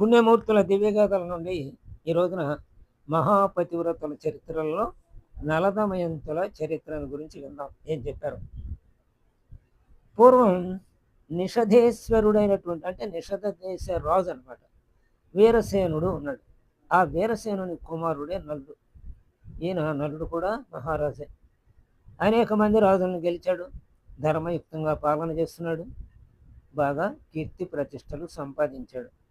పుణ్యమూర్తుల దివ్యగాథల నుండి ఈ రోజున మహాపతివ్రతల చరిత్రలలో నలదమయంతుల చరిత్రను గురించి విందాం. ఏం చెప్పారు? పూర్వం నిషధేశ్వరుడైనటువంటి అంటే నిషధ దేశ రాజు అనమాట వీరసేనుడు ఉన్నాడు. ఆ వీరసేనుని కుమారుడే నలుడు. ఈయన నలుడు కూడా మహారాజే. అనేక మంది రాజులను గెలిచాడు. ధర్మయుక్తంగా పాలన చేస్తున్నాడు. బాగా కీర్తి ప్రతిష్టలు సంపాదించాడు.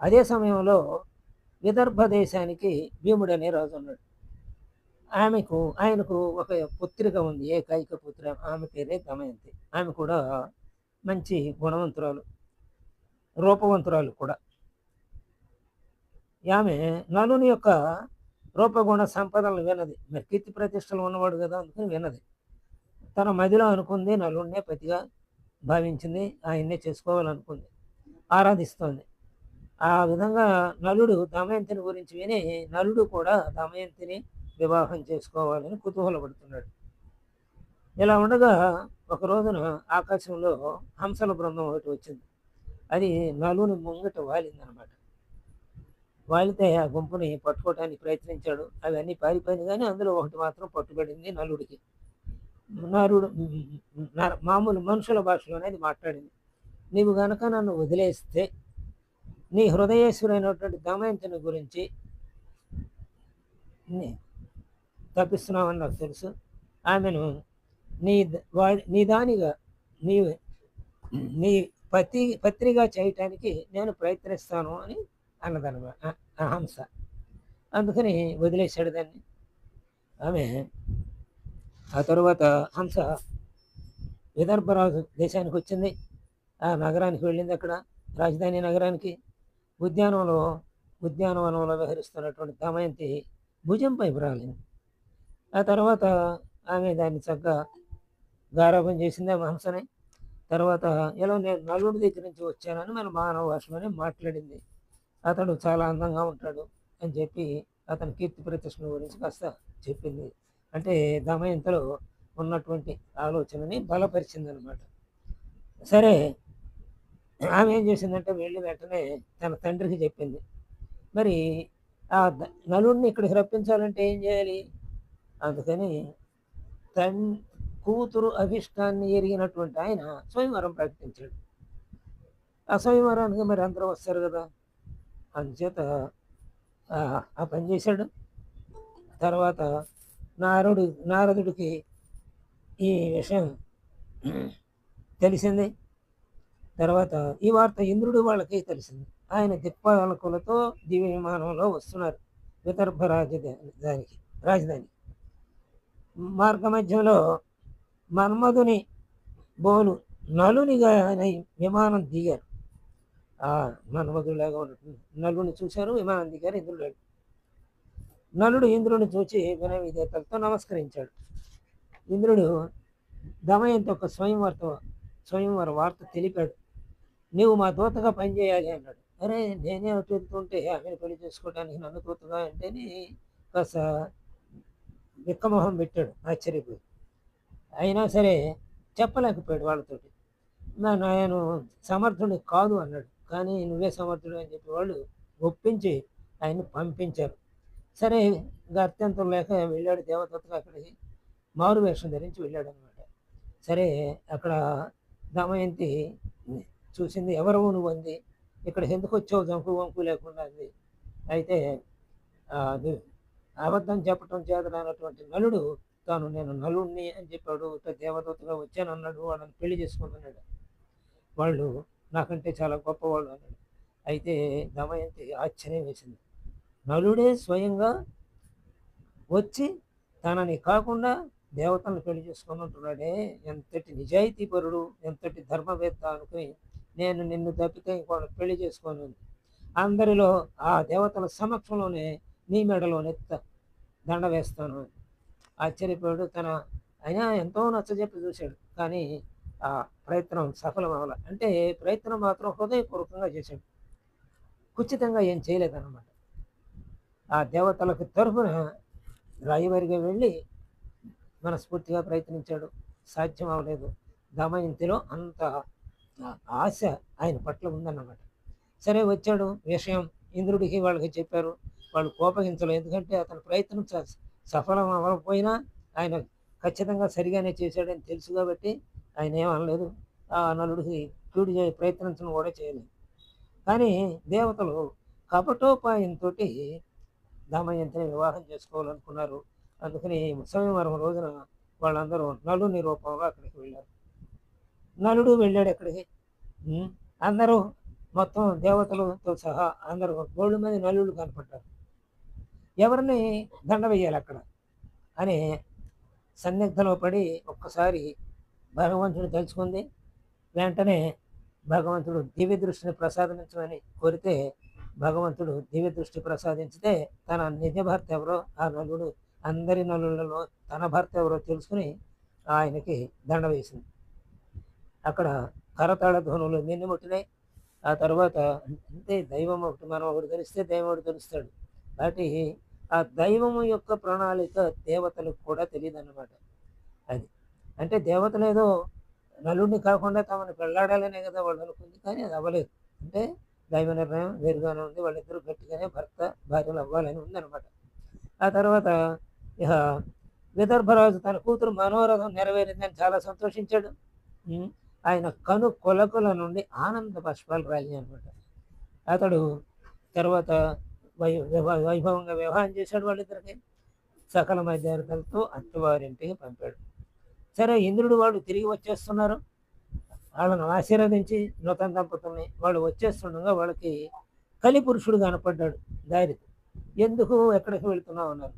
అదే సమయంలో విదర్భ దేశానికి భీముడు అనే రాజు ఉన్నాడు. ఆమెకు ఆయనకు ఒక పుత్రిక ఉంది ఏకైక పుత్ర. ఆమె పేరే దమయంతి. ఆమె కూడా మంచి గుణవంతురాలు రూపవంతురాలు కూడా. ఆమె నలుని యొక్క రూపగుణ సంపదలను విన్నది మరి కీర్తి ప్రతిష్టలు ఉన్నవాడు కదా అందుకని విన్నది తన మదిలో అనుకుంది నలుడినే పతిగా భావించింది ఆయన్నే చేసుకోవాలనుకుంది ఆరాధిస్తోంది. ఆ విధంగా నలుడు దమయంతిని గురించి విని నలుడు కూడా దమయంతిని వివాహం చేసుకోవాలని కుతూహలపడుతున్నాడు. ఇలా ఉండగా ఒక రోజున ఆకాశంలో హంసల బృందం ఒకటి వచ్చింది. అది నలుని ముంగట వాలిందనమాట. వాలితే ఆ గుంపుని పట్టుకోవడానికి ప్రయత్నించాడు. అవన్నీ పారిపోయింది కానీ అందులో ఒకటి మాత్రం పట్టుబడింది నలుడికి. నరుడు మామూలు మనుషుల భాషలోనే అది మాట్లాడింది. నీవు గనక నన్ను వదిలేస్తే నీ హృదయేశ్వరైనటువంటి దమయంతుని గురించి తప్పిస్తున్నామని తప్పిస్తున్నావని నాకు తెలుసు. ఆమెను నీ ద- వా- నీ దానిగా నీ నీ పతి పత్రిగా చేయటానికి నేను ప్రయత్నిస్తాను అని అన్నదనమాట. ఆ- హంస. అందుకని వదిలేశాడు దాన్ని. ఆమె ఆ తరువాత హంస విదర్భరాజు దేశానికి వచ్చింది. ఆ నగరానికి వెళ్ళింది అక్కడ రాజధాని నగరానికి. ఉద్యానంలో ఉద్యానవనంలో విహరిస్తున్నటువంటి దమయంతి భుజంపై బ్రాలింది ఆ తర్వాత ఆమె దాన్ని చక్కగా గారాపం చేసింది ఆ హంసని తర్వాత ఎలా నేను నలుగురి దగ్గర నుంచి వచ్చానని మన మానవ భాషలోనే మాట్లాడింది. అతడు చాలా అందంగా ఉంటాడు అని చెప్పి అతని కీర్తి ప్రతిష్టను గురించి కాస్త చెప్పింది. అంటే దమయంతలో ఉన్నటువంటి ఆలోచనని బలపరిచింది అనమాట సరే ఆమె ఏం చేసిందంటే వెళ్ళి వెంటనే తన తండ్రికి చెప్పింది. మరి ఆ నలుడిని ఇక్కడికి రప్పించాలంటే ఏం చేయాలి? అందుకని తన్ కూతురు అభిష్టాన్ని ఎరిగినటువంటి ఆయన స్వయంవరం ప్రకటించాడు. ఆ స్వయంవరానికి మరి అందరూ వస్తారు కదా? అందుచేత ఆ ఆ పని చేశాడు. తర్వాత నారదుడు నారదుడికి ఈ విషయం తెలిసింది. తర్వాత ఈ వార్త ఇంద్రుడు వాళ్ళకి తెలిసింది. ఆయన దిక్పాలకులతో దివ్య విమానంలో వస్తున్నారు. విదర్భ రాజధానికి రాజధాని. మార్గ మధ్యంలో మన్మధుని బోలు నలునిగా ఆయన విమానం దిగారు. ఆ మన్మధులాగా నలుని చూశారు విమానం దిగారు ఇంద్రుడు. నలుడు ఇంద్రుని చూచి వినయవిధేతలతో నమస్కరించాడు. ఇంద్రుడు దమయంతో ఒక స్వయంవరతో స్వయంవర వార్త తెలిపాడు. నీవు మా దూతగా పనిచేయాలి అన్నాడు. అరే నేనే అటు వెళ్తుంటే ఆమెను పెళ్ళి చేసుకోవడానికి నన్ను దూతగా అంటేని కాస్త విక్కమొహం పెట్టాడు. ఆశ్చర్యపోయి అయినా సరే చెప్పలేకపోయాడు వాళ్ళతోటి. నా నేను సమర్థుడు కాదు అన్నాడు. కానీ నువ్వే సమర్థుడు అని చెప్పి వాళ్ళు ఒప్పించి ఆయన్ని పంపించారు. సరే ఇంకా అత్యంతం లేక వెళ్ళాడు దేవదత్తగా అక్కడికి. మారు వేషం ధరించి వెళ్ళాడు అనమాట సరే అక్కడ దమయంతి చూసింది ఎవరు నువ్వు అంది? ఇక్కడ ఎందుకు వచ్చావు? జంకు వంకు లేకుండా అంది. అయితే అబద్ధం చెప్పటం చేతనటువంటి నలుడు తాను నేను నలుణ్ణి అని చెప్పాడు. దేవదూతగా వచ్చాను అన్నాడు వాళ్ళని పెళ్ళి చేసుకుంటున్నాడు. వాళ్ళు నాకంటే చాలా గొప్పవాళ్ళు అన్నాడు. అయితే దమయంతి ఆశ్చర్యం వేసింది. నలుడే స్వయంగా వచ్చి తనని కాకుండా దేవతలను పెళ్ళి చేసుకున్నట్టున్నాడే ఎంతటి నిజాయితీపరుడు ఎంతటి ధర్మవేత్త అనుకుని నేను నిన్ను తప్పితే ఇంకోటి పెళ్ళి చేసుకోను ఉంది. అందరిలో ఆ దేవతల సమక్షంలోనే నీ మెడలోనే దండ వేస్తాను అని. ఆశ్చర్యపోయాడు. తన అయినా ఎంతో నచ్చజెప్పి చూశాడు. కానీ ఆ ప్రయత్నం సఫలం అవ్వాల అంటే ప్రయత్నం మాత్రం హృదయపూర్వకంగా చేశాడు. ఖచ్చితంగా ఏం చేయలేదన్నమాట. ఆ దేవతలకు తరఫున రాయవారిగా వెళ్ళి మనస్ఫూర్తిగా ప్రయత్నించాడు. సాధ్యం అవ్వలేదు దమయంతిలో అంత ఆశ ఆయన పట్ల ఉందన్నమాట. సరే వచ్చాడు విషయం. ఇంద్రుడికి వాళ్ళకి చెప్పారు. వాళ్ళు కోపగించలేదు ఎందుకంటే అతని ప్రయత్నం స- సఫలం అవ్వకపోయినా ఆయన ఖచ్చితంగా సరిగానే చేశాడని తెలుసు కాబట్టి ఆయన ఏమనలేదు ఆ నలుడికి కీడు చే ప్రయత్నించడం కూడా చేయలేదు. కానీ దేవతలు కపటోపాయంతో దామయంతిని వివాహం చేసుకోవాలనుకున్నారు. అందుకని సంయమరం రోజున వాళ్ళందరూ నలుని రూపంలో అక్కడికి వెళ్ళారు. నలుడు వెళ్ళాడు అక్కడికి. అందరూ మొత్తం దేవతలతో సహా అందరూ గోళ్ళు మంది నలుడు కనపడ్డారు. ఎవరిని దండ వేయాలి అక్కడ అని సన్నిగ్ధలో పడి ఒక్కసారి భగవంతుడు తెలుసుకుంది వెంటనే భగవంతుడు దివ్య దృష్టిని ప్రసాదించమని కోరితే భగవంతుడు దివ్య దృష్టి ప్రసాదించితే తన నిజ భర్త ఎవరో ఆ నలుడు అందరి నలులలో తన భర్త ఎవరో తెలుసుకుని ఆయనకి దండ వేసింది. అక్కడ కరతాళ ధ్వనులు నిన్నుముట్టినాయి ఆ తర్వాత అంతే దైవం ఒకటి మనం ఒకటి తెలిస్తే దైవం ఒకటి తెలుస్తాడు కాబట్టి ఆ దైవము యొక్క ప్రణాళిక దేవతలకు కూడా తెలియదు అన్నమాట అది అంటే దేవతలు ఏదో నలుడిని కాకుండా తమను పెళ్ళాడాలనే కదా వాళ్ళు అనుకుంది కానీ అది అవ్వలేదు. అంటే దైవ నిర్ణయం వేరుగానే ఉంది వాళ్ళిద్దరూ గట్టిగానే భర్త భార్యలు అవ్వాలని ఉందన్నమాట. ఆ తర్వాత ఇక విదర్భరాజు తన కూతురు మనోరథం నెరవేరిందని చాలా సంతోషించాడు. ఆయన కను కొలకుల నుండి ఆనంద పుష్పాలు రాలి అనమాట. అతడు తర్వాత వై వైభవంగా వివాహం చేశాడు వాళ్ళిద్దరికి. సకల మధ్యార్థులతో అత్తవారింటికి పంపాడు. సరే ఇంద్రుడు వాళ్ళు తిరిగి వచ్చేస్తున్నారు. వాళ్ళను ఆశీర్వదించి నూతన దంపతుల్ని వాళ్ళు వచ్చేస్తుండగా వాళ్ళకి కలిపురుషుడు కనపడ్డాడు దారి ఎందుకు? ఎక్కడికి వెళుతున్నావు? అన్నారు.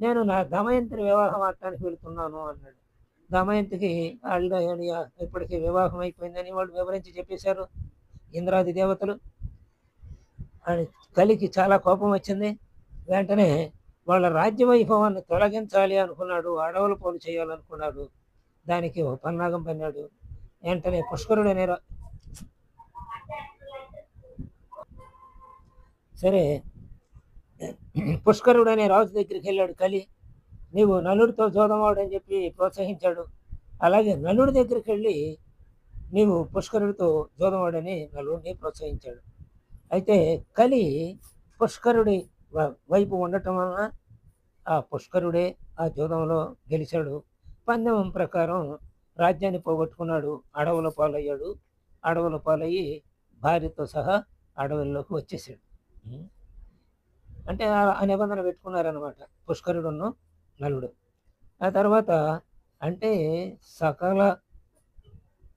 నేను నా దమయంత్రి వివాహం ఆడటానికి వెళ్తున్నాను అన్నాడు. దమయంతికి ఆల్రెడీ ఇప్పటికీ వివాహం అయిపోయిందని వాళ్ళు వివరించి చెప్పేశారు. ఇంద్రాది దేవతలు. అని కలికి చాలా కోపం వచ్చింది. వెంటనే వాళ్ళ రాజ్య వైభవాన్ని తొలగించాలి అనుకున్నాడు. అడవులు పోలు చేయాలనుకున్నాడు. దానికి ఓ పన్నాగం పన్నాడు. వెంటనే పుష్కరుడు అనే రా- సరే. పుష్కరుడు అనే రాజు దగ్గరికి వెళ్ళాడు కలి. నీవు నలుడితో జోదమాడు అని చెప్పి ప్రోత్సహించాడు. అలాగే నలుడి దగ్గరికి వెళ్ళి నీవు పుష్కరుడితో జోదమాడని నలుడిని ప్రోత్సహించాడు. అయితే కలి పుష్కరుడి వ- వైపు ఉండటం వలన ఆ పుష్కరుడే ఆ జూదంలో గెలిచాడు. పందెం ప్రకారం రాజ్యాన్ని పోగొట్టుకున్నాడు. అడవుల పాలయ్యాడు. అడవుల పాలయ్యి భార్యతో సహా అడవుల్లోకి వచ్చేసాడు. అంటే ఆ- ఆ నిబంధన పెట్టుకున్నారనమాట పుష్కరుడును నలుడు. ఆ తర్వాత అంటే సకల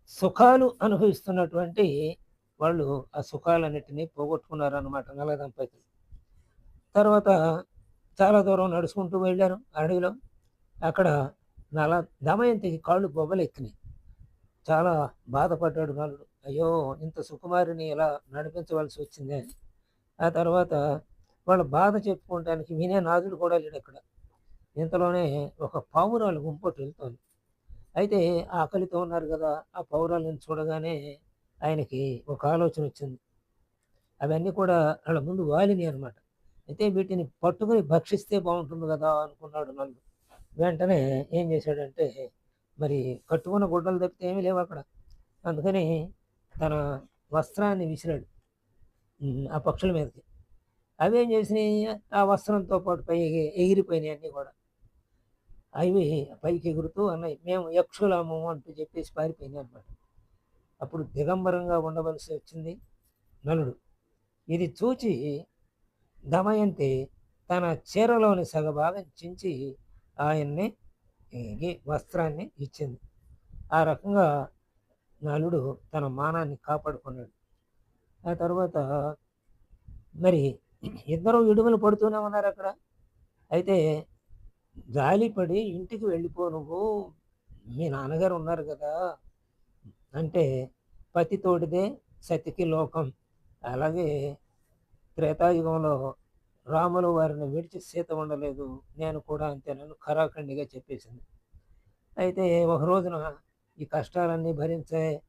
సుఖాలు అనుభవిస్తున్నటువంటి వాళ్ళు ఆ సుఖాలన్నిటినీ పోగొట్టుకున్నారన్నమాట నల్ల దంపతులు. తర్వాత చాలా దూరం నడుచుకుంటూ వెళ్ళారు అడవిలో. అక్కడ నల దమయంతికి కాళ్ళు బొబ్బలు ఎక్కినాయి. చాలా బాధపడ్డాడు నలుడు. అయ్యో ఇంత సుకుమారిని ఇలా నడిపించవలసి వచ్చింది అని. ఆ తర్వాత వాళ్ళ బాధ చెప్పుకోవడానికి వినే నాదుడు కూడా లేడు అక్కడ. ఇంతలోనే ఒక పావురాలు గుంపటి వెళ్తోంది. అయితే ఆకలితో ఉన్నారు కదా ఆ పావురాలను చూడగానే ఆయనకి ఒక ఆలోచన వచ్చింది. అవన్నీ కూడా వాళ్ళ ముందు వాలిని అనమాట అయితే వీటిని పట్టుకుని భక్షిస్తే బాగుంటుంది కదా అనుకున్నాడు నన్ను వెంటనే ఏం చేశాడంటే మరి కట్టుకున్న గుడ్డలు తప్పితే ఏమీ లేవు అక్కడ. అందుకని తన వస్త్రాన్ని విసిరాడు ఆ పక్షుల మీదకి. అవేం చేసినాయి? ఆ వస్త్రంతో పాటు పై ఎగిరిపోయినాయి అన్నీ కూడా. అవి పైకి ఎగురుతూ అన్నాయి. మేము యక్షులము అంటూ చెప్పేసి పారిపోయింది అనమాట అప్పుడు దిగంబరంగా ఉండవలసి వచ్చింది నలుడు. ఇది చూచి దమయంతి తన చీరలోని సగభాగం చించి ఆయన్ని వస్త్రాన్ని ఇచ్చింది. ఆ రకంగా నలుడు తన మానాన్ని కాపాడుకున్నాడు. ఆ తర్వాత మరి ఇద్దరు విడుదల పడుతూనే ఉన్నారు అక్కడ. అయితే జాలిపడి ఇంటికి వెళ్ళిపో నువ్వు. మీ నాన్నగారు ఉన్నారు కదా. అంటే పతి తోడిదే సతికి లోకం. అలాగే త్రేతాయుగంలో రాములు వారిని విడిచి సీత ఉండలేదు. నేను కూడా అంతేనని ఖరాఖండిగా చెప్పేసింది. అయితే ఒక రోజున ఈ కష్టాలన్నీ భరించే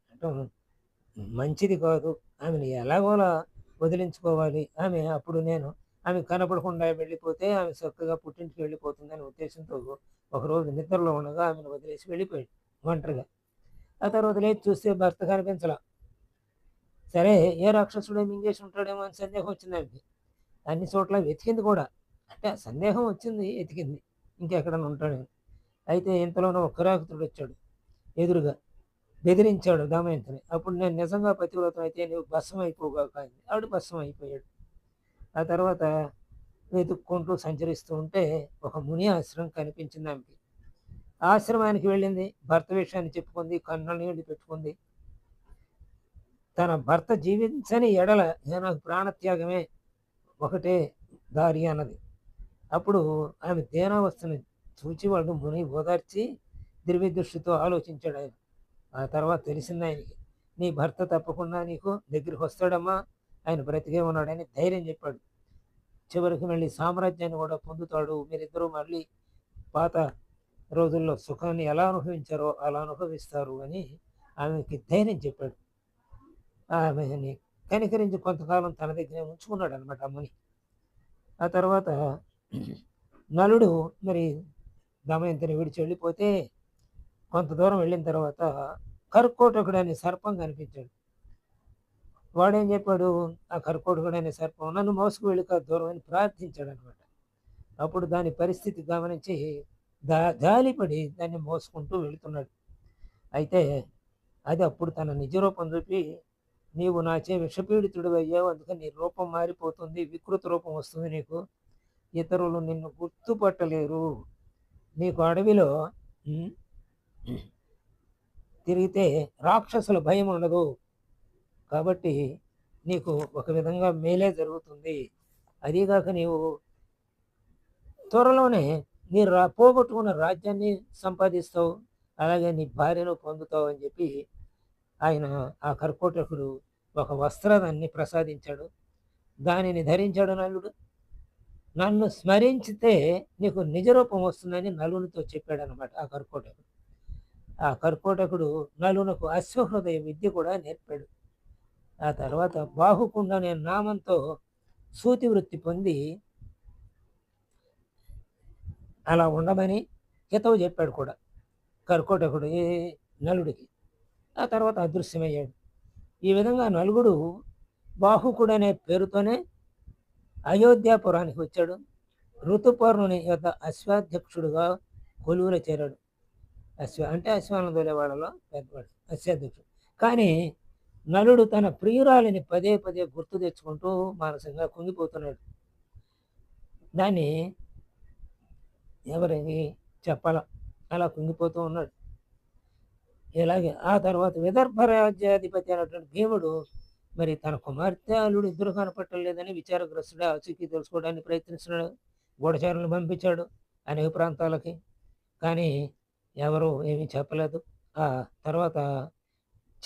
మంచిది కాదు. ఆమెను ఎలాగోలా వదిలించుకోవాలి. ఆమె అప్పుడు నేను ఆమె కనపడకుండా వెళ్ళిపోతే ఆమె చక్కగా పుట్టింటికి వెళ్ళిపోతుందనే ఉద్దేశంతో ఒకరోజు నిద్రలో ఉండగా ఆమెను వదిలేసి వెళ్ళిపోయాడు ఒంటరిగా. ఆ తర్వాత లేచి చూస్తే భర్త కనిపించలా. సరే ఏ రాక్షసుడే మింగేసి ఉంటాడేమో అని సందేహం వచ్చింది ఆమెకి. అన్ని చోట్ల వెతికింది కూడా. అంటే సందేహం వచ్చింది వెతికింది. ఇంకెక్కడన్నా ఉంటాడే అయితే ఇంతలోనే ఒక కిరాకుతుడు వచ్చాడు. ఎదురుగా బెదిరించాడు దమయంతిని. అప్పుడు నేను నిజంగా పతివ్రతం అయితే నువ్వు భస్మం అయిపోగా కాదు ఆవిడ భస్మం అయిపోయాడు ఆ తర్వాత వెతుక్కుంటూ సంచరిస్తూ ఉంటే ఒక ముని ఆశ్రమం కనిపించింది ఆమెకి. ఆశ్రమానికి వెళ్ళింది. భర్త విషయాన్ని చెప్పుకుంది. కన్నుల నీళ్ళు పెట్టుకుంది. తన భర్త జీవించని ఎడల నాకు ప్రాణత్యాగమే ఒకటే దారి అన్నది. అప్పుడు ఆమె దేనావస్థను చూచి వాళ్ళు ముని ఓదార్చి దిర్విదృష్టితో ఆలోచించాడు ఆయన. ఆ తర్వాత తెలిసింది ఆయనకి నీ భర్త తప్పకుండా నీకు దగ్గరికి వస్తాడమ్మా. ఆయన బ్రతికే ఉన్నాడని ధైర్యం చెప్పాడు. చివరికి మళ్ళీ సామ్రాజ్యాన్ని కూడా పొందుతాడు. మీరిద్దరూ మళ్ళీ పాత రోజుల్లో సుఖాన్ని ఎలా అనుభవించారో అలా అనుభవిస్తారు అని ఆమెకి ధైర్యం చెప్పాడు. ఆమెని కనికరించి కొంతకాలం తన దగ్గరే ఉంచుకున్నాడు అనమాట అమ్మని. ఆ తర్వాత నలుడు మరి దమయంతిని విడిచి వెళ్ళిపోతే కొంత దూరం వెళ్ళిన తర్వాత కర్కోటకుడు అనే సర్పం కనిపించాడు. వాడేం చెప్పాడు? ఆ కర్కోటకుడు సర్పం నన్ను మోసుకు వెళ్ళి కాదు దూరం అని ప్రార్థించాడు అనమాట అప్పుడు దాని పరిస్థితి గమనించి దా జాలిపడి దాన్ని మోసుకుంటూ వెళుతున్నాడు. అయితే అది అప్పుడు తన నిజ రూపం చూపి నీవు నాచే విషపీడితుడు అయ్యావు అందుకని నీ రూపం మారిపోతుంది వికృత రూపం వస్తుంది నీకు. ఇతరులు నిన్ను గుర్తుపట్టలేరు. నీకు అడవిలో తిరిగితే రాక్షసుల భయం ఉండదు. కాబట్టి నీకు ఒక విధంగా మేలే జరుగుతుంది. అదీగాక నీవు త్వరలోనే నీ రా పోగొట్టుకున్న రాజ్యాన్ని సంపాదిస్తావు అలాగే నీ భార్యను పొందుతావు అని చెప్పి ఆయన ఆ కర్కోటకుడు ఒక వస్త్రాన్ని ప్రసాదించాడు. దానిని ధరించాడు నలుడు. నన్ను స్మరించితే నీకు నిజరూపం వస్తుందని నలునితో చెప్పాడు అనమాట ఆ కర్కోటకుడు. ఆ కర్కోటకుడు నలునకు అశ్వహృదయ విద్య కూడా నేర్పాడు. ఆ తర్వాత బాహుకుండ అనే నామంతో సూతి వృత్తి పొంది అలా ఉండమని హితవు చెప్పాడు కూడా. కర్కోటకుడు ఏ నలుడికి. ఆ తర్వాత అదృశ్యమయ్యాడు. ఈ విధంగా నలుగుడు బాహుకుడు అనే పేరుతోనే అయోధ్యాపురానికి వచ్చాడు. ఋతుపర్ణుని యొక్క అశ్వాధ్యక్షుడుగా కొలువులో చేరాడు. అశ్వ అంటే అశ్వాలను వాళ్ళలో పెద్దవాడు అశ్వాధ్యక్షుడు. కానీ నలుడు తన ప్రియురాలిని పదే పదే గుర్తు తెచ్చుకుంటూ మానసికంగా కుంగిపోతున్నాడు. దాన్ని ఎవరికి చెప్పాల? అలా కుంగిపోతూ ఉన్నాడు. ఇలాగే ఆ తర్వాత విదర్భ రాజ్యాధిపతి అయినటువంటి భీముడు మరి తన కుమార్తె అల్లుడు ఇద్దరు కనపట్టలేదని విచారగ్రస్తుడు ఆచూకీ తెలుసుకోవడానికి ప్రయత్నిస్తున్నాడు. గూఢచారులను పంపించాడు అనేక ప్రాంతాలకి. కానీ ఎవరు ఏమీ చెప్పలేదు. ఆ తర్వాత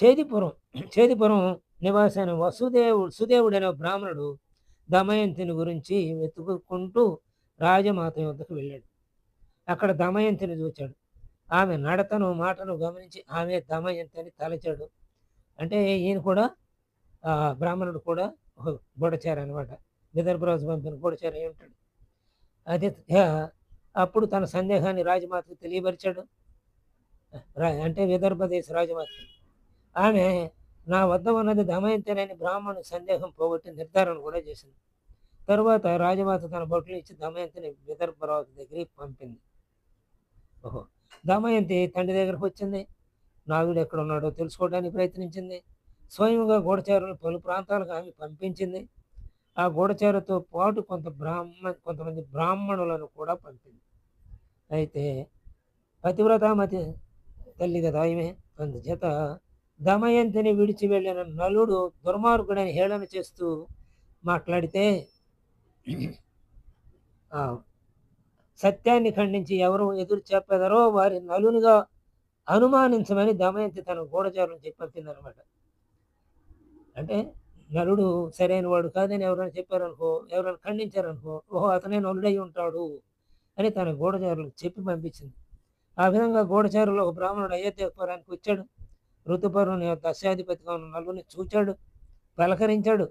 చేదిపురం చేదిపురం నివాసైన వసుదేవుడు సుదేవుడు బ్రాహ్మణుడు దమయంతిని గురించి వెతుకుంటూ రాజమాత వద్దకు వెళ్ళాడు. అక్కడ దమయంతిని చూచాడు. ఆమె నడతను మాటను గమనించి ఆమె దమయంతి అని తలచాడు. అంటే ఈయన కూడా బ్రాహ్మణుడు కూడా గొడచారు అనమాట విదర్భరాజు పంపిన గొడచారు ఉంటాడు అది అప్పుడు తన సందేహాన్ని రాజమాతకు తెలియపరిచాడు. అంటే విదర్భ దేశ రాజమాతకి. ఆమె నా వద్ద ఉన్నది దమయంతేనని బ్రాహ్మణు సందేహం పోగొట్టి నిర్ధారణ కూడా చేసింది. తరువాత రాజమాత తన బొట్లు ఇచ్చి దమయంతిని విదర్భరాజు దగ్గరికి పంపింది. ఓహో దమయంతి తండ్రి దగ్గరకు వచ్చింది. నాగుడు ఎక్కడ ఉన్నాడో తెలుసుకోవడానికి ప్రయత్నించింది. స్వయంగా గూఢచారులు పలు ప్రాంతాలకు ఆమె పంపించింది. ఆ గూఢచారుతో పాటు కొంత బ్రాహ్మణ కొంతమంది బ్రాహ్మణులను కూడా పంపింది. అయితే పతివ్రతామతి తల్లి కదా ఆమె అందుచేత దమయంతిని విడిచి వెళ్ళిన నలుడు దుర్మార్గుడని హేళన చేస్తూ మాట్లాడితే సత్యాన్ని ఖండించి ఎవరు ఎదురు చెప్పెదరో వారి నలునిగా అనుమానించమని దమయంతి తన గూఢచారులు చెప్పి పంపిందనమాట అంటే నలుడు సరైన వాడు కాదని ఎవరైనా చెప్పారనుకో ఎవరైనా ఖండించారనుకో ఓహో అతనే నలుడై ఉంటాడు అని తన గూఢచారులకు చెప్పి పంపించింది. ఆ విధంగా గూఢచారులు ఒక బ్రాహ్మణుడు అయోధ్యపురానికి వచ్చాడు. ఋతుపరుని యొక్క దశాధిపతిగా ఉన్న నలుగురిని చూచాడు పలకరించాడు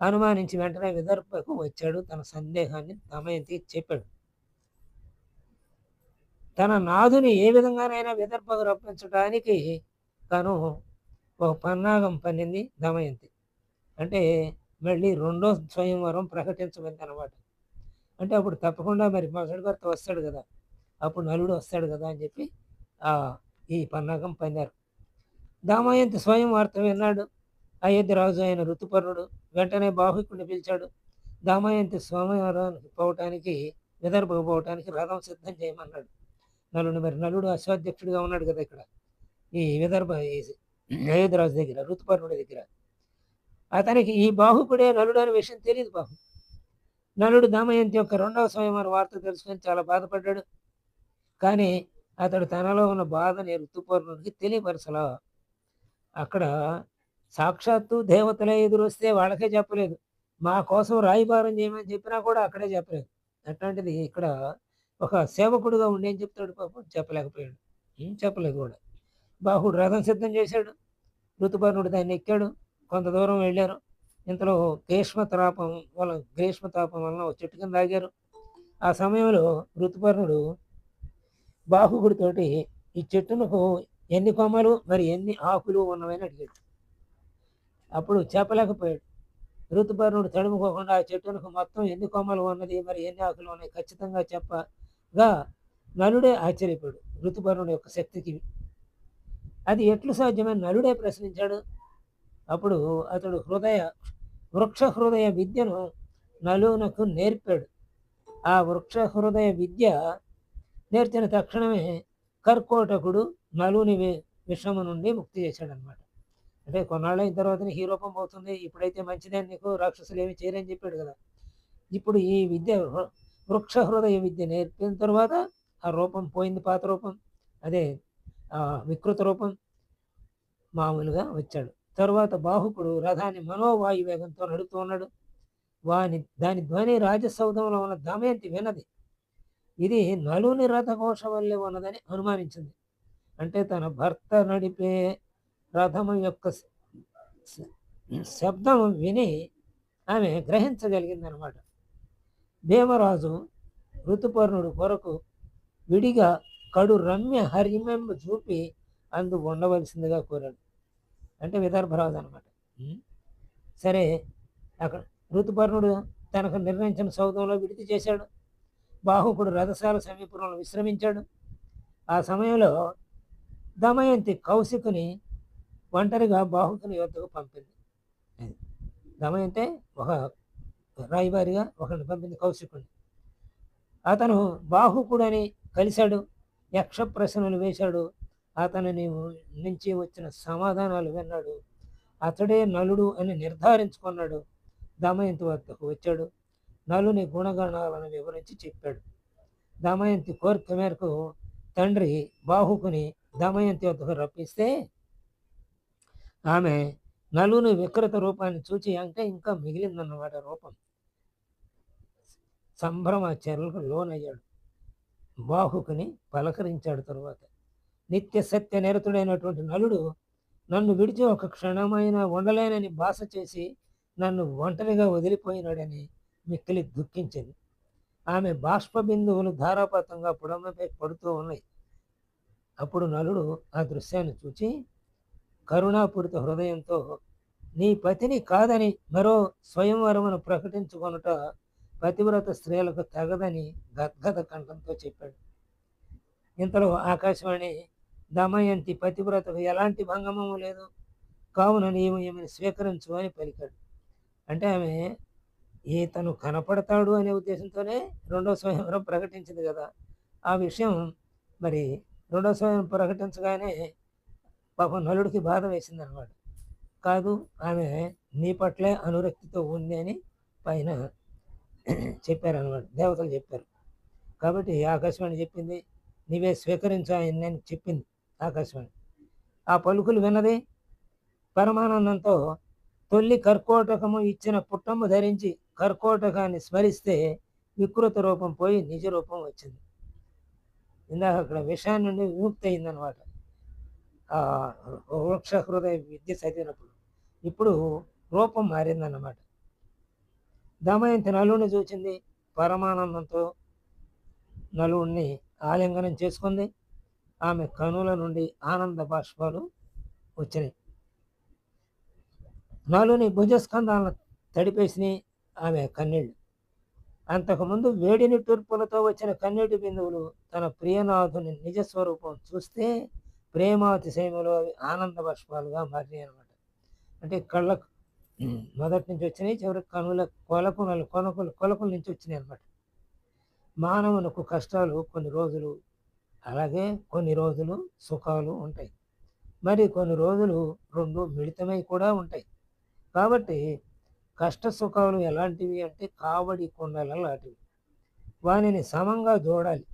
అనుమానించి వెంటనే విదర్భకు వచ్చాడు తన సందేహాన్ని దమయంతికి చెప్పాడు తన నాదుని ఏ విధంగానైనా విదర్భకు రప్పించడానికి తను ఒక పన్నాగం పన్నింది దమయంతి అంటే మళ్ళీ రెండో స్వయంవరం ప్రకటించమందనమాట. అంటే అప్పుడు తప్పకుండా మరి మొదటి భర్త వస్తాడు కదా అప్పుడు నలుడు వస్తాడు కదా అని చెప్పి ఈ పన్నాగం పన్నారు. దామయంతి స్వయం వార్త విన్నాడు. అయోధ్య రాజు అయిన ఋతుపర్ణుడు వెంటనే బాహుకుడిని పిలిచాడు. దామయంతి స్వామివారానికి పోవటానికి విదర్భకు పోవటానికి రథం సిద్ధం చేయమన్నాడు. నలుడు మరి నలుడు అశ్వాధ్యక్షుడిగా ఉన్నాడు కదా ఇక్కడ. ఈ విదర్భ ఈ అయోధ్య రాజు దగ్గర ఋతుపర్ణుడి దగ్గర. అతనికి ఈ బాహుకుడే నలుడు అనే విషయం తెలియదు బాహు నలుడు దమయంతి యొక్క రెండవ స్వయంవర వార్త తెలుసుకొని చాలా బాధపడ్డాడు. కానీ అతడు తనలో ఉన్న బాధని ఋతుపర్ణుడికి తెలియపరచలా. అక్కడ సాక్షాత్తు దేవతలే ఎదురొస్తే వాళ్ళకే చెప్పలేదు. మా కోసం రాయిభారం చేయమని చెప్పినా కూడా అక్కడే చెప్పలేదు. అట్లాంటిది ఇక్కడ ఒక సేవకుడుగా ఉండి ఏం చెప్తాడు పాపం చెప్పలేకపోయాడు. ఏం చెప్పలేదు కూడా. బాహుడు రథం సిద్ధం చేశాడు. ఋతుపర్ణుడు దాన్ని ఎక్కాడు. కొంత దూరం వెళ్ళారు. ఇంతలో గ్రీష్మతాపం వల్ల గ్రీష్మతాపం వలన ఒక చెట్టు కింద ఆగారు. ఆ సమయంలో ఋతుపర్ణుడు బాహుకుడితోటి ఈ చెట్టునకు ఎన్ని కొమ్మలు మరి ఎన్ని ఆకులు ఉన్నవని అడిగాడు. అప్పుడు చెప్పలేకపోయాడు. ఋతుపర్ణుడు తడుముకోకుండా ఆ చెట్టునకు మొత్తం ఎన్ని కొమ్మలు ఉన్నది మరి ఎన్ని ఆకులు ఉన్నాయి ఖచ్చితంగా చెప్పగా నలుడే ఆశ్చర్యపోయాడు. ఋతుపర్ణుడు యొక్క శక్తికి. అది ఎట్లు సాధ్యమని నలుడే ప్రశ్నించాడు. అప్పుడు అతడు హృదయ వృక్ష హృదయ విద్యను నలునకు నేర్పాడు. ఆ వృక్ష హృదయ విద్య నేర్చిన తక్షణమే కర్కోటకుడు నలుని వి నుండి ముక్తి చేశాడనమాట. అంటే కొన్నాళ్ళయిన తర్వాత ఈ రూపం పోతుంది. ఇప్పుడైతే మంచిదే నీకు రాక్షసులేమి చేయరని చెప్పాడు కదా ఇప్పుడు ఈ విద్య వృ వృక్ష హృదయ విద్య నేర్పిన తర్వాత ఆ రూపం పోయింది పాత రూపం. అదే వికృత రూపం. మామూలుగా వచ్చాడు. తర్వాత బాహుకుడు రథాన్ని మనోవాయు వేగంతో నడుపుతూ ఉన్నాడు. వాని దాని ధ్వని రాజసౌధంలో ఉన్న దమయంతి విన్నది. ఇది నలుని రథఘోష వల్లే ఉన్నదని అనుమానించింది. అంటే తన భర్త నడిపే రథము యొక్క శబ్దం విని ఆమె గ్రహించగలిగిందనమాట. భీమరాజు ఋతుపర్ణుడు కొరకు విడిగా కడు రమ్య హరిమెంబు చూపి అందు ఉండవలసిందిగా కోరాడు. అంటే విదర్భరాజు అనమాట. సరే అక్కడ ఋతుపర్ణుడు తనకు నిర్ణయించిన సౌధంలో విడిది చేశాడు. బాహుకుడు రథశాల సమీపంలో విశ్రమించాడు. ఆ సమయంలో దమయంతి కౌశికుని ఒంటరిగా బాహుకుని యొద్దకు పంపింది. దమయంతే ఒక రాయబారిగా ఒకడిని పంపింది కౌశికుడిని. అతను బాహుకుడని కలిశాడు. యక్ష ప్రశ్నలు వేశాడు. అతనిని నుంచి వచ్చిన సమాధానాలు విన్నాడు. అతడే నలుడు అని నిర్ధారించుకున్నాడు. దమయంతి వద్దకు వచ్చాడు. నలుని గుణగణాలను వివరించి చెప్పాడు. దమయంతి కోరిక మేరకు తండ్రి బాహుకుని దమయంతితో రప్పిస్తే ఆమె నలుని వికృత రూపాన్ని చూచి అంటే ఇంకా మిగిలిందన్నమాట రూపం. సంభ్రమాశ్చర్యాలకు లోనయ్యాడు. బాహుకుని పలకరించాడు తరువాత. నిత్య సత్య నిరతుడైనటువంటి నలుడు నన్ను విడిచి ఒక క్షణమైనా ఉండలేనని భాష చేసి నన్ను ఒంటరిగా వదిలిపోయినాడని మిక్కిలి దుఃఖించింది. ఆమె బాష్ప బిందువులు ధారాపాతంగా పుడమపై పడుతూ ఉన్నాయి. అప్పుడు నలుడు ఆ దృశ్యాన్ని చూచి కరుణాపూరిత హృదయంతో నీ పతిని కాదని మరో స్వయంవరమును ప్రకటించుకొనుట పతివ్రత స్త్రీలకు తగదని గద్గద కంఠంతో చెప్పాడు. ఇంతలో ఆకాశవాణి దమయంతి పతివ్రతకు ఎలాంటి భంగమము లేదు. కావున నీవు ఈమెను స్వీకరించు అని పలికాడు. అంటే ఆమె ఈతను కనపడతాడు అనే ఉద్దేశంతోనే రెండో స్వయంవరం ప్రకటించింది కదా ఆ విషయం మరి రెండో స్వయం ప్రకటించగానే పాపం నలుడికి బాధ వేసిందనమాట. కాదు ఆమె నీ పట్లే అనురక్తితో ఉంది అని పైన చెప్పారనమాట. దేవతలు చెప్పారు. కాబట్టి ఆకాశవాణి చెప్పింది. నీవే స్వీకరించు ఆయన్ని చెప్పింది ఆకాశవాణి. ఆ పలుకులు విన్నది పరమానందంతో తొల్లి కర్కోటకము ఇచ్చిన పుట్టము ధరించి కర్కోటకాన్ని స్మరిస్తే వికృత రూపం పోయి నిజ రూపం వచ్చింది. ఇందాక అక్కడ విషయం నుండి విముక్తి అయిందనమాట. వృక్ష హృదయ విద్య చదివినప్పుడు. ఇప్పుడు రూపం మారిందన్నమాట. దమయంతి నలుడిని చూచింది. పరమానందంతో నలుడిని ఆలింగనం చేసుకుంది. ఆమె కనుల నుండి ఆనంద బాష్పాలు వచ్చినాయి. నలుని భుజస్కంధాలను తడిపేసినాయి ఆమె కన్నీళ్ళు అంతకుముందు వేడిని తూర్పులతో వచ్చిన కన్నీటి బిందువులు తన ప్రియనాథుని నిజ స్వరూపం చూస్తే ప్రేమాతిశయములో అవి ఆనంద బాష్పాలుగా మారినాయి అనమాట అంటే కళ్ళకు మొదటి నుంచి వచ్చినాయి చివరికి కనుల కొలకునలు కొనకులు కొలకుల నుంచి వచ్చినాయి అనమాట మానవునకు కష్టాలు కొన్ని రోజులు అలాగే కొన్ని రోజులు సుఖాలు ఉంటాయి. మరి కొన్ని రోజులు రెండు మిళితమై కూడా ఉంటాయి. కాబట్టి కష్ట సుఖాలు ఎలాంటివి అంటే కావడి కొండల లాంటివి. వానిని సమంగా చూడాలి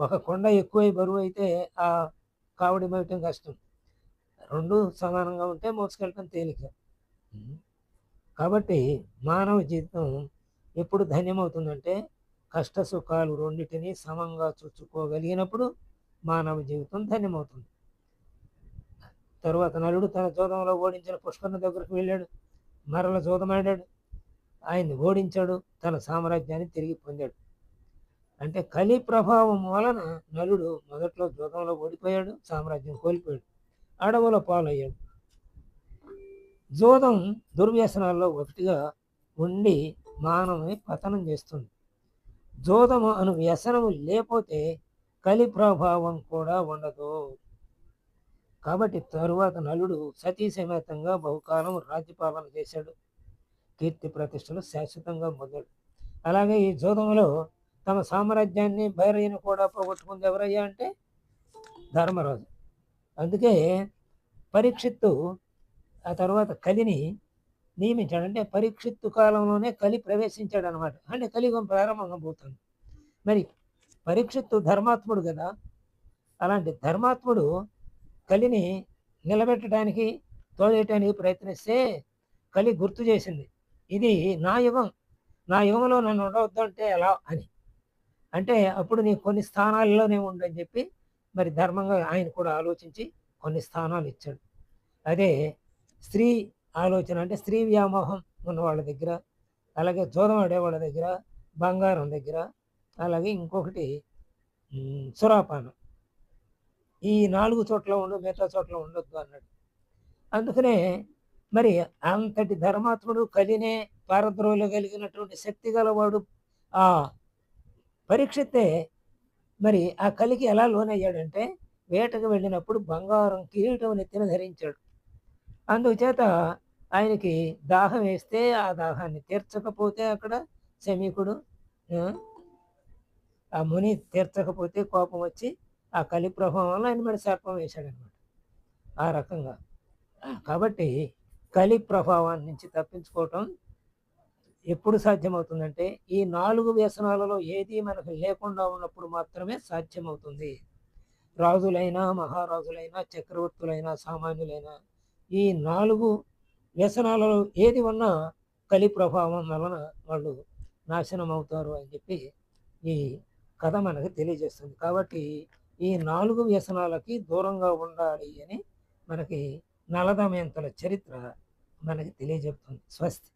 ఒక కొండ ఎక్కువై బరువు అయితే ఆ కావడి మోయటం కష్టం. రెండు సమానంగా ఉంటే మోసుకెళ్ళటం తేలిక. కాబట్టి మానవ జీవితం ఎప్పుడు ధన్యమవుతుందంటే కష్ట సుఖాలు రెండింటిని సమంగా చూసుకోగలిగినప్పుడు మానవ జీవితం ధన్యమవుతుంది. తరువాత నలుడు తన జోదంలో ఓడించిన పుష్కరుని దగ్గరకు వెళ్ళాడు. మరల జూదమాడాడు. ఆయన్ని ఓడించాడు. తన సామ్రాజ్యాన్ని తిరిగి పొందాడు. అంటే కలి ప్రభావం వలన నలుడు మొదట్లో జూదంలో ఓడిపోయాడు సామ్రాజ్యం కోల్పోయాడు అడవుల పాలయ్యాడు. జోదం దుర్వ్యసనాల్లో ఒకటిగా ఉండి మానవుని పతనం చేస్తుంది. జోదము అను వ్యసనము లేకపోతే కలి ప్రభావం కూడా ఉండదు. కాబట్టి తరువాత నలుడు సతీ సమేతంగా బహుకాలం రాజ్యపాలన చేశాడు. కీర్తి ప్రతిష్టలు శాశ్వతంగా పొందాడు. అలాగే ఈ జోదంలో తమ సామ్రాజ్యాన్ని భైరయ్యను కూడా పోగొట్టుకుంది ఎవరయ్యా అంటే ధర్మరాజు. అందుకే పరీక్షిత్తు ఆ తర్వాత కలిని నియమించాడు. అంటే పరీక్షిత్తు కాలంలోనే కలి ప్రవేశించాడు అనమాట అంటే కలియుగం ప్రారంభంగా పోతుంది. మరి పరీక్షిత్తు ధర్మాత్ముడు కదా. అలాంటి ధర్మాత్ముడు కలిని నిలబెట్టడానికి తోడేయటానికి ప్రయత్నిస్తే కలి గుర్తు చేసింది. ఇది నా యుగం. నా యుగంలో నన్ను ఉండవద్దు అంటే ఎలా అని. అంటే అప్పుడు నీ కొన్ని స్థానాల్లోనే ఉండని చెప్పి మరి ధర్మంగా ఆయన కూడా ఆలోచించి కొన్ని స్థానాలు ఇచ్చాడు. అదే స్త్రీ ఆలోచన అంటే స్త్రీ వ్యామోహం ఉన్న వాళ్ళ దగ్గర అలాగే జూదం ఆడే వాళ్ళ దగ్గర బంగారం దగ్గర అలాగే ఇంకొకటి సురాపానం. ఈ నాలుగు చోట్ల ఉండు మిగతా చోట్ల ఉండొద్దు అన్నాడు. అందుకనే మరి అంతటి ధర్మాత్ముడు కలినే పారద్రోలగలిగినటువంటి శక్తి గలవాడు ఆ పరీక్షితే మరి ఆ కలికి ఎలా లోనయ్యాడంటే వేటకు వెళ్ళినప్పుడు బంగారం కిరీటం నెత్తిన ధరించాడు. అందుచేత ఆయనకి దాహం వేస్తే ఆ దాహాన్ని తీర్చకపోతే అక్కడ శమీకుడు ఆ ముని తీర్చకపోతే కోపం వచ్చి ఆ కలి ప్రభావం వల్ల ఆయన మీద శాపం వేశాడనమాట. ఆ రకంగా. కాబట్టి కలి ప్రభావం నుంచి తప్పించుకోవటం ఎప్పుడు సాధ్యమవుతుందంటే ఈ నాలుగు వ్యసనాలలో ఏది మనకు లేకుండా ఉన్నప్పుడు మాత్రమే సాధ్యమవుతుంది. రాజులైనా మహారాజులైనా చక్రవర్తులైనా సామాన్యులైనా ఈ నాలుగు వ్యసనాలలో ఏది ఉన్నా కలి ప్రభావం వలన వాళ్ళు నాశనం అవుతారు అని చెప్పి ఈ కథ మనకు తెలియజేస్తుంది. కాబట్టి ఈ నాలుగు వ్యసనాలకి దూరంగా ఉండాలి అని మనకి నలదమయంతుల చరిత్ర మనకి తెలియజెప్తుంది. స్వస్తి.